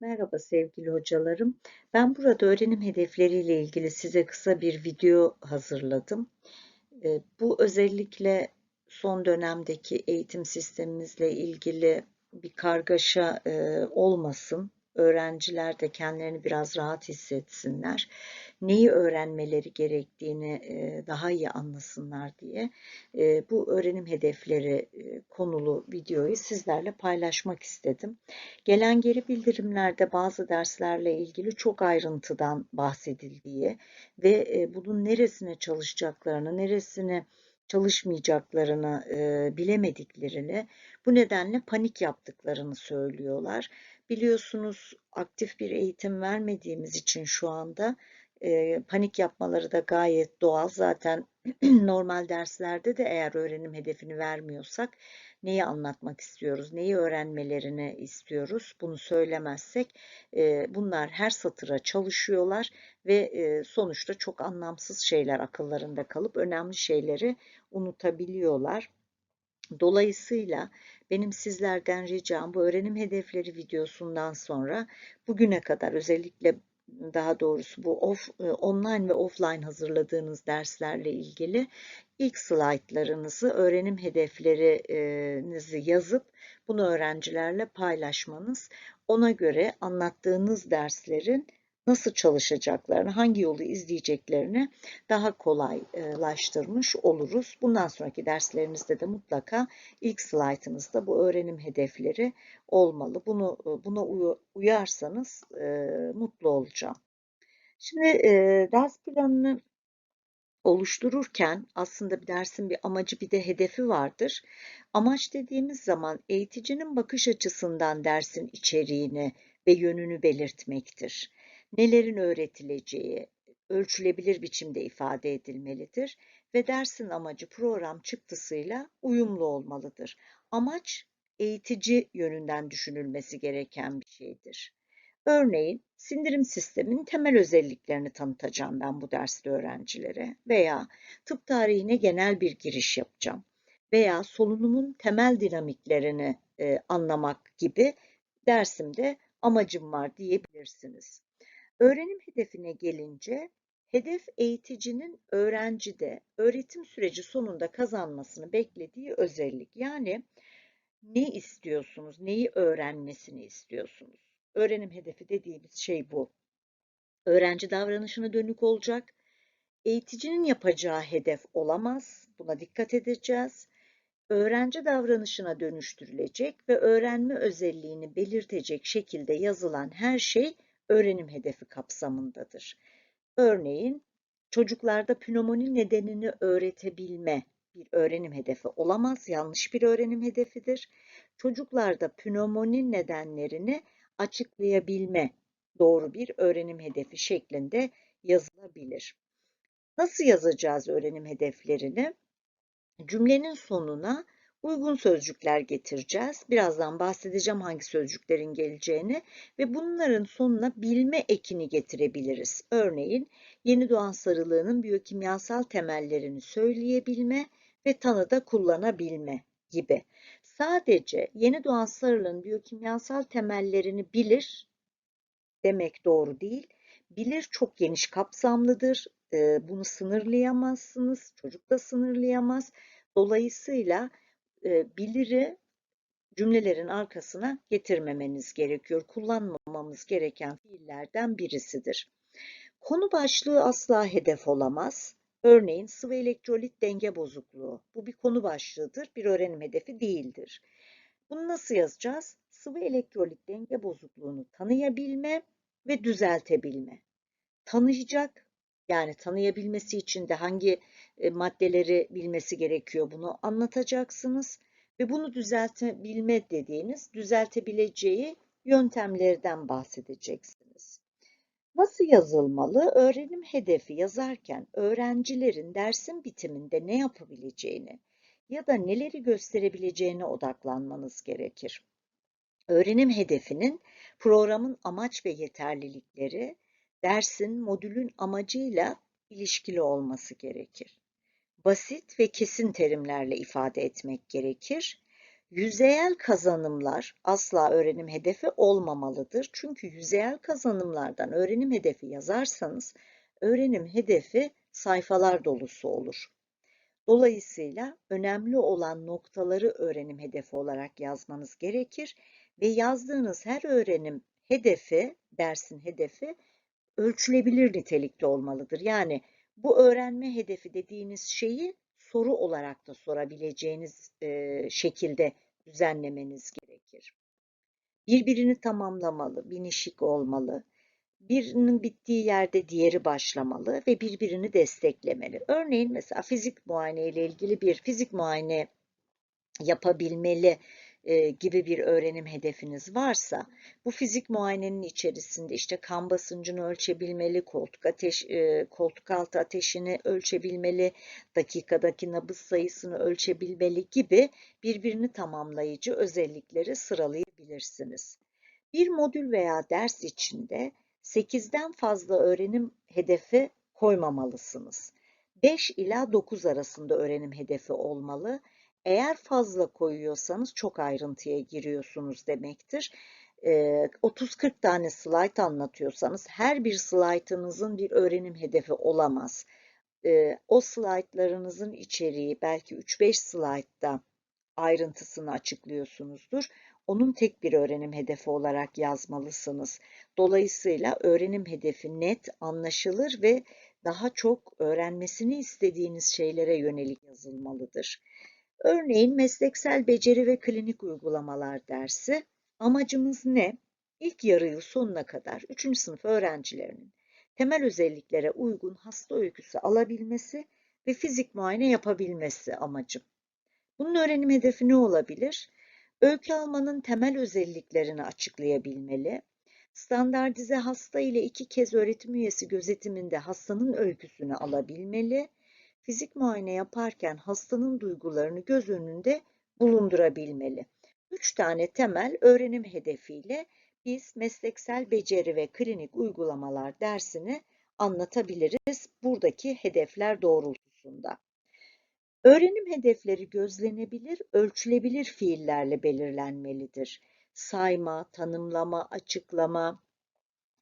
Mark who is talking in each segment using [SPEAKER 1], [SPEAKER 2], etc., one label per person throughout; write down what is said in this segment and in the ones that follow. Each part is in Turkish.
[SPEAKER 1] Merhaba sevgili hocalarım. Ben burada öğrenim hedefleriyle ilgili size kısa bir video hazırladım. Eee, Bu özellikle son dönemdeki eğitim sistemimizle ilgili bir kargaşa eee, olmasın. Öğrenciler de kendilerini biraz rahat hissetsinler. Neyi öğrenmeleri gerektiğini eee, daha iyi anlasınlar diye eee, bu öğrenim hedefleri eee, konulu videoyu sizlerle paylaşmak istedim. Gelen geri bildirimlerde bazı derslerle ilgili çok ayrıntıdan bahsedildiği ve e, bunun neresine çalışacaklarını, neresine çalışmayacaklarını e, bilemediklerini, bu nedenle panik yaptıklarını söylüyorlar. Biliyorsunuz aktif bir eğitim vermediğimiz için şu anda e, panik yapmaları da gayet doğal. Zaten normal derslerde de eğer öğrenim hedefini vermiyorsak neyi anlatmak istiyoruz, neyi öğrenmelerini istiyoruz bunu söylemezsek e, bunlar her satıra çalışıyorlar ve e, sonuçta çok anlamsız şeyler akıllarında kalıp önemli şeyleri unutabiliyorlar. Dolayısıyla benim sizlerden ricam bu öğrenim hedefleri videosundan sonra bugüne kadar özellikle daha doğrusu bu off, e, online ve offline hazırladığınız derslerle ilgili ilk slaytlarınızı, öğrenim hedeflerinizi yazıp bunu öğrencilerle paylaşmanız, ona göre anlattığınız derslerin nasıl çalışacaklarını, hangi yolu izleyeceklerini daha kolaylaştırmış oluruz. Bundan sonraki derslerinizde de mutlaka ilk slaytınızda bu öğrenim hedefleri olmalı. Bunu buna uyarsanız e, mutlu olacağım. Şimdi e, ders planını oluştururken aslında bir dersin bir amacı bir de hedefi vardır. Amaç dediğimiz zaman eğiticinin bakış açısından dersin içeriğini ve yönünü belirtmektir nelerin öğretileceği ölçülebilir biçimde ifade edilmelidir ve dersin amacı program çıktısıyla uyumlu olmalıdır. Amaç eğitici yönünden düşünülmesi gereken bir şeydir. Örneğin sindirim sisteminin temel özelliklerini tanıtacağım ben bu derste öğrencilere veya tıp tarihine genel bir giriş yapacağım veya solunumun temel dinamiklerini e, anlamak gibi dersimde amacım var diyebilirsiniz. Öğrenim hedefine gelince, hedef eğiticinin öğrencide öğretim süreci sonunda kazanmasını beklediği özellik. Yani ne istiyorsunuz, neyi öğrenmesini istiyorsunuz? Öğrenim hedefi dediğimiz şey bu. Öğrenci davranışına dönük olacak. Eğiticinin yapacağı hedef olamaz. Buna dikkat edeceğiz. Öğrenci davranışına dönüştürülecek ve öğrenme özelliğini belirtecek şekilde yazılan her şey öğrenim hedefi kapsamındadır. Örneğin çocuklarda pnömoni nedenini öğretebilme bir öğrenim hedefi olamaz, yanlış bir öğrenim hedefidir. Çocuklarda pnömoni nedenlerini açıklayabilme doğru bir öğrenim hedefi şeklinde yazılabilir. Nasıl yazacağız öğrenim hedeflerini? Cümlenin sonuna uygun sözcükler getireceğiz. Birazdan bahsedeceğim hangi sözcüklerin geleceğini ve bunların sonuna bilme ekini getirebiliriz. Örneğin yeni doğan sarılığının biyokimyasal temellerini söyleyebilme ve tanıda kullanabilme gibi. Sadece yeni doğan sarılığın biyokimyasal temellerini bilir demek doğru değil. Bilir çok geniş kapsamlıdır. Bunu sınırlayamazsınız. Çocuk da sınırlayamaz. Dolayısıyla biliri cümlelerin arkasına getirmemeniz gerekiyor. Kullanmamamız gereken fiillerden birisidir. Konu başlığı asla hedef olamaz. Örneğin sıvı elektrolit denge bozukluğu. Bu bir konu başlığıdır, bir öğrenim hedefi değildir. Bunu nasıl yazacağız? Sıvı elektrolit denge bozukluğunu tanıyabilme ve düzeltebilme. Tanıyacak, yani tanıyabilmesi için de hangi e, maddeleri bilmesi gerekiyor bunu anlatacaksınız ve bunu düzeltebilme dediğiniz düzeltebileceği yöntemlerden bahsedeceksiniz. Nasıl yazılmalı? Öğrenim hedefi yazarken öğrencilerin dersin bitiminde ne yapabileceğini ya da neleri gösterebileceğine odaklanmanız gerekir. Öğrenim hedefinin programın amaç ve yeterlilikleri dersin modülün amacıyla ilişkili olması gerekir basit ve kesin terimlerle ifade etmek gerekir. Yüzeyel kazanımlar asla öğrenim hedefi olmamalıdır. Çünkü yüzeyel kazanımlardan öğrenim hedefi yazarsanız öğrenim hedefi sayfalar dolusu olur. Dolayısıyla önemli olan noktaları öğrenim hedefi olarak yazmanız gerekir ve yazdığınız her öğrenim hedefi, dersin hedefi ölçülebilir nitelikte olmalıdır. Yani bu öğrenme hedefi dediğiniz şeyi soru olarak da sorabileceğiniz e, şekilde düzenlemeniz gerekir. Birbirini tamamlamalı, binişik olmalı. Birinin bittiği yerde diğeri başlamalı ve birbirini desteklemeli. Örneğin mesela fizik muayene ile ilgili bir fizik muayene yapabilmeli e, gibi bir öğrenim hedefiniz varsa bu fizik muayenenin içerisinde işte kan basıncını ölçebilmeli, koltuk ateş e, koltuk altı ateşini ölçebilmeli, dakikadaki nabız sayısını ölçebilmeli gibi birbirini tamamlayıcı özellikleri sıralayabilirsiniz. Bir modül veya ders içinde 8'den fazla öğrenim hedefi koymamalısınız. 5 ila 9 arasında öğrenim hedefi olmalı eğer fazla koyuyorsanız çok ayrıntıya giriyorsunuz demektir. 30-40 tane slide anlatıyorsanız her bir slaytınızın bir öğrenim hedefi olamaz. O slaytlarınızın içeriği belki 3-5 slaytta ayrıntısını açıklıyorsunuzdur. Onun tek bir öğrenim hedefi olarak yazmalısınız. Dolayısıyla öğrenim hedefi net, anlaşılır ve daha çok öğrenmesini istediğiniz şeylere yönelik yazılmalıdır. Örneğin mesleksel beceri ve klinik uygulamalar dersi. Amacımız ne? İlk yarı yıl sonuna kadar 3. sınıf öğrencilerinin temel özelliklere uygun hasta öyküsü alabilmesi ve fizik muayene yapabilmesi amacım. Bunun öğrenim hedefi ne olabilir? Öykü almanın temel özelliklerini açıklayabilmeli, standartize hasta ile iki kez öğretim üyesi gözetiminde hastanın öyküsünü alabilmeli, fizik muayene yaparken hastanın duygularını göz önünde bulundurabilmeli. Üç tane temel öğrenim hedefiyle biz mesleksel beceri ve klinik uygulamalar dersini anlatabiliriz buradaki hedefler doğrultusunda. Öğrenim hedefleri gözlenebilir, ölçülebilir fiillerle belirlenmelidir. Sayma, tanımlama, açıklama,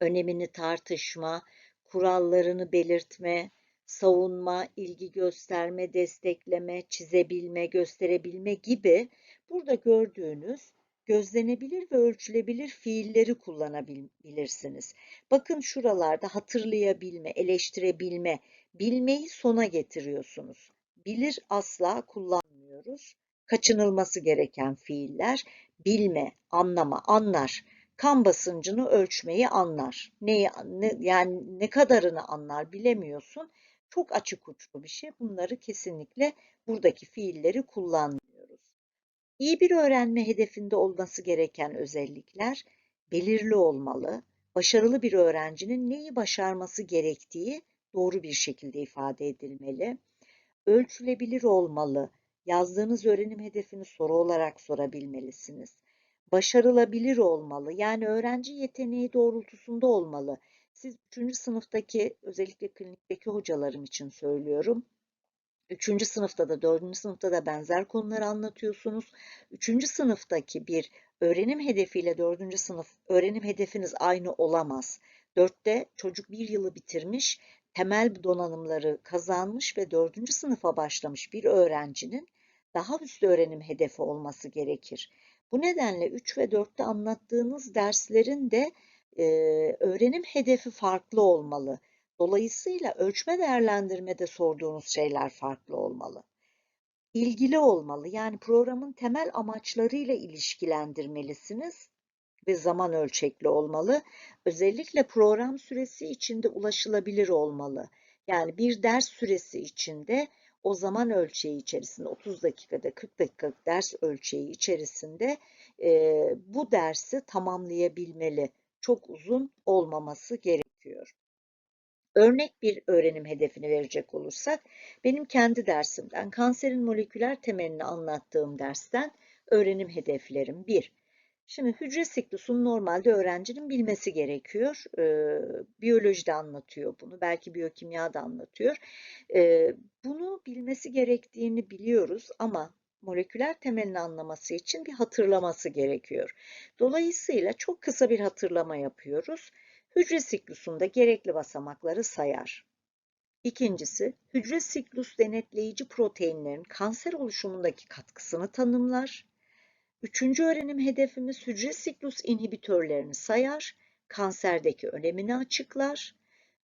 [SPEAKER 1] önemini tartışma, kurallarını belirtme, savunma, ilgi gösterme, destekleme, çizebilme, gösterebilme gibi burada gördüğünüz gözlenebilir ve ölçülebilir fiilleri kullanabilirsiniz. Bakın şuralarda hatırlayabilme, eleştirebilme, bilmeyi sona getiriyorsunuz. Bilir asla kullanmıyoruz. Kaçınılması gereken fiiller bilme, anlama, anlar kan basıncını ölçmeyi anlar. Neyi, ne, yani ne kadarını anlar bilemiyorsun. Çok açık uçlu bir şey. Bunları kesinlikle buradaki fiilleri kullanmıyoruz. İyi bir öğrenme hedefinde olması gereken özellikler belirli olmalı. Başarılı bir öğrencinin neyi başarması gerektiği doğru bir şekilde ifade edilmeli. Ölçülebilir olmalı. Yazdığınız öğrenim hedefini soru olarak sorabilmelisiniz. Başarılabilir olmalı. Yani öğrenci yeteneği doğrultusunda olmalı. Siz 3. sınıftaki özellikle klinikteki hocalarım için söylüyorum. 3. sınıfta da 4. sınıfta da benzer konuları anlatıyorsunuz. 3. sınıftaki bir öğrenim hedefiyle 4. sınıf öğrenim hedefiniz aynı olamaz. 4'te çocuk bir yılı bitirmiş, temel donanımları kazanmış ve 4. sınıfa başlamış bir öğrencinin daha üst öğrenim hedefi olması gerekir. Bu nedenle 3 ve 4'te anlattığınız derslerin de öğrenim hedefi farklı olmalı. Dolayısıyla ölçme değerlendirmede sorduğunuz şeyler farklı olmalı. İlgili olmalı. Yani programın temel amaçlarıyla ilişkilendirmelisiniz ve zaman ölçekli olmalı. Özellikle program süresi içinde ulaşılabilir olmalı. Yani bir ders süresi içinde o zaman ölçeği içerisinde 30 dakikada 40 dakikalık ders ölçeği içerisinde e, bu dersi tamamlayabilmeli çok uzun olmaması gerekiyor. Örnek bir öğrenim hedefini verecek olursak, benim kendi dersimden, kanserin moleküler temelini anlattığım dersten öğrenim hedeflerim 1. Şimdi hücre siklusunu normalde öğrencinin bilmesi gerekiyor. Ee, biyolojide anlatıyor bunu, belki biyokimya da anlatıyor. Ee, bunu bilmesi gerektiğini biliyoruz ama moleküler temelini anlaması için bir hatırlaması gerekiyor. Dolayısıyla çok kısa bir hatırlama yapıyoruz. Hücre siklusunda gerekli basamakları sayar. İkincisi, hücre siklus denetleyici proteinlerin kanser oluşumundaki katkısını tanımlar. Üçüncü öğrenim hedefimiz hücre siklus inhibitörlerini sayar, kanserdeki önemini açıklar.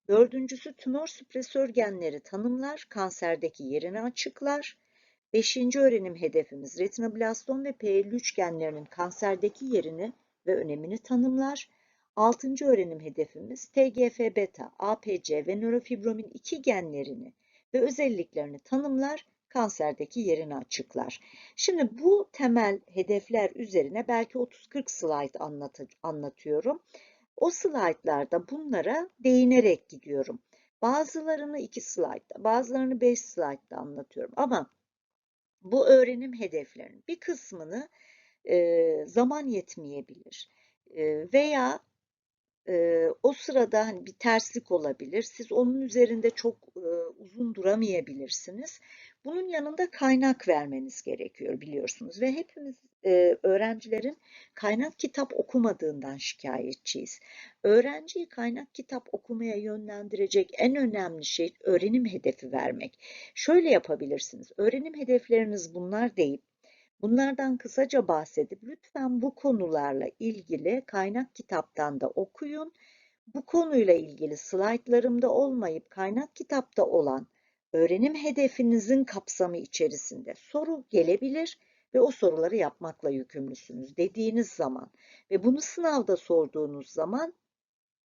[SPEAKER 1] Dördüncüsü tümör süpresör genleri tanımlar, kanserdeki yerini açıklar. Beşinci öğrenim hedefimiz retinoblastom ve P53 genlerinin kanserdeki yerini ve önemini tanımlar. Altıncı öğrenim hedefimiz TGF-beta, APC ve nörofibromin 2 genlerini ve özelliklerini tanımlar, kanserdeki yerini açıklar. Şimdi bu temel hedefler üzerine belki 30-40 slayt anlatıyorum. O slaytlarda bunlara değinerek gidiyorum. Bazılarını 2 slaytta, bazılarını 5 slaytta anlatıyorum. Ama bu öğrenim hedeflerinin bir kısmını e, zaman yetmeyebilir. E, veya e, o sırada hani bir terslik olabilir. Siz onun üzerinde çok e, uzun duramayabilirsiniz. Bunun yanında kaynak vermeniz gerekiyor biliyorsunuz ve hepimiz e, öğrencilerin kaynak kitap okumadığından şikayetçiyiz. Öğrenciyi kaynak kitap okumaya yönlendirecek en önemli şey öğrenim hedefi vermek. Şöyle yapabilirsiniz. Öğrenim hedefleriniz bunlar deyip Bunlardan kısaca bahsedip lütfen bu konularla ilgili kaynak kitaptan da okuyun. Bu konuyla ilgili slaytlarımda olmayıp kaynak kitapta olan öğrenim hedefinizin kapsamı içerisinde soru gelebilir ve o soruları yapmakla yükümlüsünüz dediğiniz zaman ve bunu sınavda sorduğunuz zaman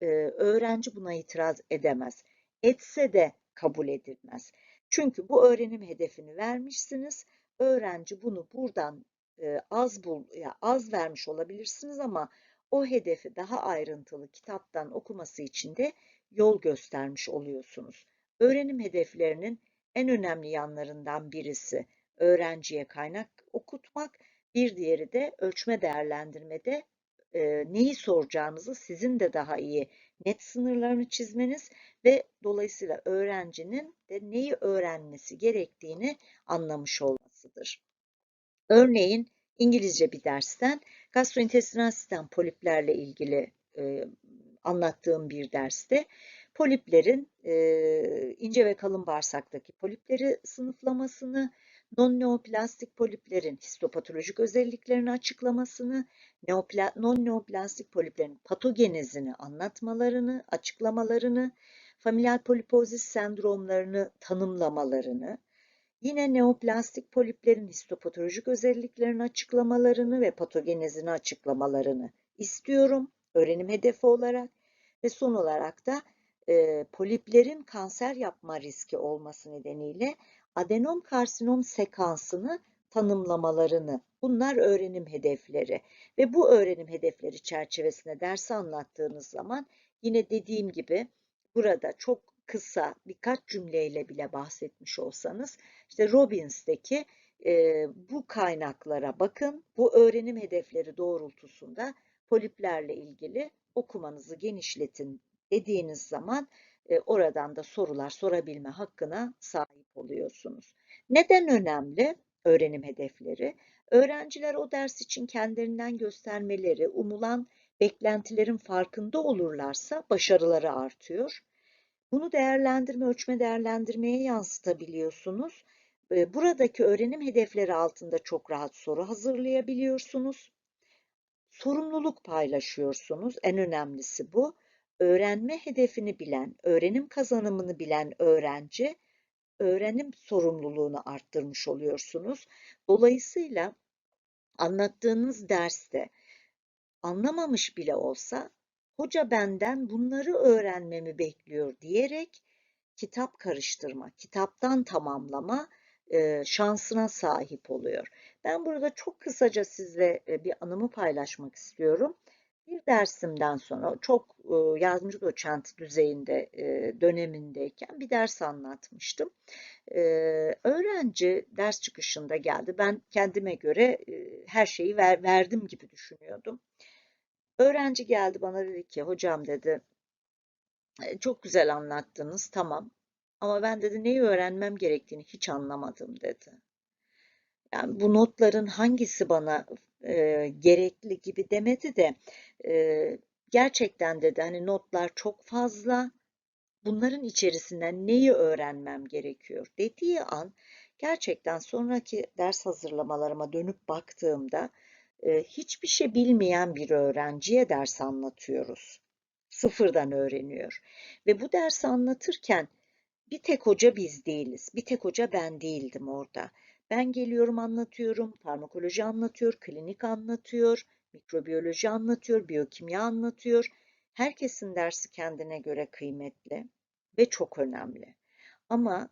[SPEAKER 1] e, öğrenci buna itiraz edemez. Etse de kabul edilmez. Çünkü bu öğrenim hedefini vermişsiniz öğrenci bunu buradan e, az bul ya az vermiş olabilirsiniz ama o hedefi daha ayrıntılı kitaptan okuması için de yol göstermiş oluyorsunuz. Öğrenim hedeflerinin en önemli yanlarından birisi öğrenciye kaynak okutmak, bir diğeri de ölçme değerlendirmede e, neyi soracağınızı sizin de daha iyi net sınırlarını çizmeniz ve dolayısıyla öğrencinin de neyi öğrenmesi gerektiğini anlamış olmasıdır. Örneğin İngilizce bir dersten gastrointestinal sistem poliplerle ilgili e, anlattığım bir derste poliplerin e, ince ve kalın bağırsaktaki polipleri sınıflamasını, non-neoplastik poliplerin histopatolojik özelliklerini açıklamasını, non-neoplastik poliplerin patogenezini anlatmalarını, açıklamalarını, familial polipozis sendromlarını tanımlamalarını, yine neoplastik poliplerin histopatolojik özelliklerini açıklamalarını ve patogenezini açıklamalarını istiyorum öğrenim hedefi olarak. Ve son olarak da e, poliplerin kanser yapma riski olması nedeniyle adenom karsinom sekansını tanımlamalarını, bunlar öğrenim hedefleri. Ve bu öğrenim hedefleri çerçevesinde ders anlattığınız zaman yine dediğim gibi burada çok kısa birkaç cümleyle bile bahsetmiş olsanız işte Robbins'teki e, bu kaynaklara bakın, bu öğrenim hedefleri doğrultusunda poliplerle ilgili okumanızı genişletin dediğiniz zaman e, oradan da sorular sorabilme hakkına sahip oluyorsunuz. Neden önemli öğrenim hedefleri? Öğrenciler o ders için kendilerinden göstermeleri, umulan beklentilerin farkında olurlarsa başarıları artıyor. Bunu değerlendirme, ölçme değerlendirmeye yansıtabiliyorsunuz. Buradaki öğrenim hedefleri altında çok rahat soru hazırlayabiliyorsunuz. Sorumluluk paylaşıyorsunuz. En önemlisi bu öğrenme hedefini bilen, öğrenim kazanımını bilen öğrenci öğrenim sorumluluğunu arttırmış oluyorsunuz. Dolayısıyla anlattığınız derste anlamamış bile olsa hoca benden bunları öğrenmemi bekliyor diyerek kitap karıştırma, kitaptan tamamlama şansına sahip oluyor. Ben burada çok kısaca sizle bir anımı paylaşmak istiyorum. Bir dersimden sonra çok e, yardımcı doçent düzeyinde dönemindeyken bir ders anlatmıştım. Öğrenci ders çıkışında geldi. Ben kendime göre her şeyi ver, verdim gibi düşünüyordum. Öğrenci geldi bana dedi ki hocam dedi çok güzel anlattınız tamam ama ben dedi neyi öğrenmem gerektiğini hiç anlamadım dedi. Yani bu notların hangisi bana e, gerekli gibi demedi de e, gerçekten dedi hani notlar çok fazla bunların içerisinden neyi öğrenmem gerekiyor dediği an gerçekten sonraki ders hazırlamalarıma dönüp baktığımda e, hiçbir şey bilmeyen bir öğrenciye ders anlatıyoruz. Sıfırdan öğreniyor. Ve bu dersi anlatırken bir tek hoca biz değiliz. Bir tek hoca ben değildim orada. Ben geliyorum anlatıyorum, farmakoloji anlatıyor, klinik anlatıyor, mikrobiyoloji anlatıyor, biyokimya anlatıyor. Herkesin dersi kendine göre kıymetli ve çok önemli. Ama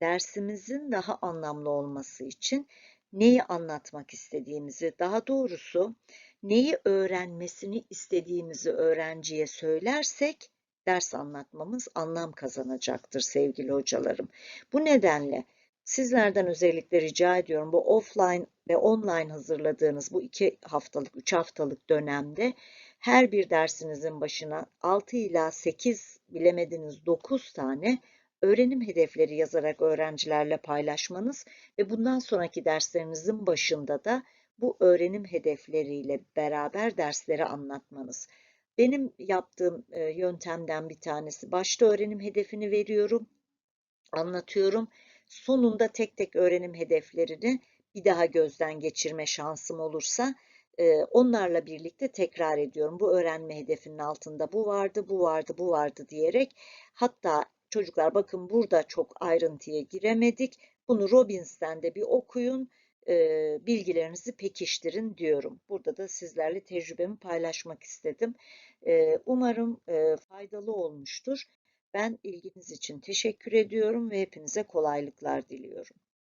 [SPEAKER 1] dersimizin daha anlamlı olması için neyi anlatmak istediğimizi, daha doğrusu neyi öğrenmesini istediğimizi öğrenciye söylersek ders anlatmamız anlam kazanacaktır sevgili hocalarım. Bu nedenle sizlerden özellikle rica ediyorum bu offline ve online hazırladığınız bu iki haftalık, üç haftalık dönemde her bir dersinizin başına 6 ila 8 bilemediniz 9 tane öğrenim hedefleri yazarak öğrencilerle paylaşmanız ve bundan sonraki derslerinizin başında da bu öğrenim hedefleriyle beraber dersleri anlatmanız. Benim yaptığım e, yöntemden bir tanesi başta öğrenim hedefini veriyorum, anlatıyorum. Sonunda tek tek öğrenim hedeflerini bir daha gözden geçirme şansım olursa e, onlarla birlikte tekrar ediyorum. Bu öğrenme hedefinin altında bu vardı, bu vardı, bu vardı diyerek hatta çocuklar bakın burada çok ayrıntıya giremedik. Bunu Robbins'ten de bir okuyun, bilgilerinizi pekiştirin diyorum. Burada da sizlerle tecrübemi paylaşmak istedim. Umarım faydalı olmuştur. Ben ilginiz için teşekkür ediyorum ve hepinize kolaylıklar diliyorum.